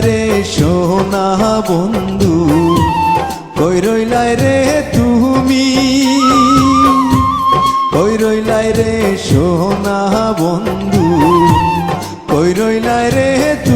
রে সোনা বন্ধু কই রইলাই রে তুমি কই রইলাই রে সোনা বন্ধু কই রইলাই রে তুমি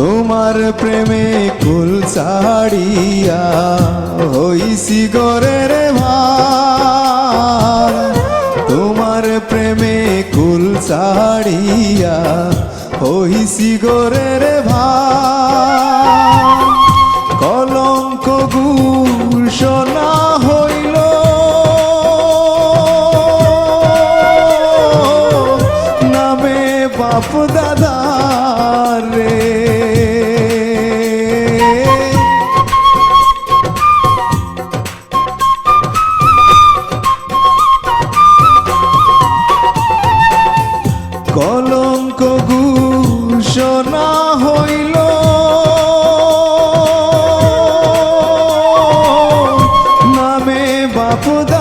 তোমার প্রেমে কুল ছাড়িয়া হইসি গরের ভার। তোমার প্রেমে কুল ছাড়িয়া হইসি গরের ভার। কলঙ্ক ঘূষণা না হইল। নামে বাপুদা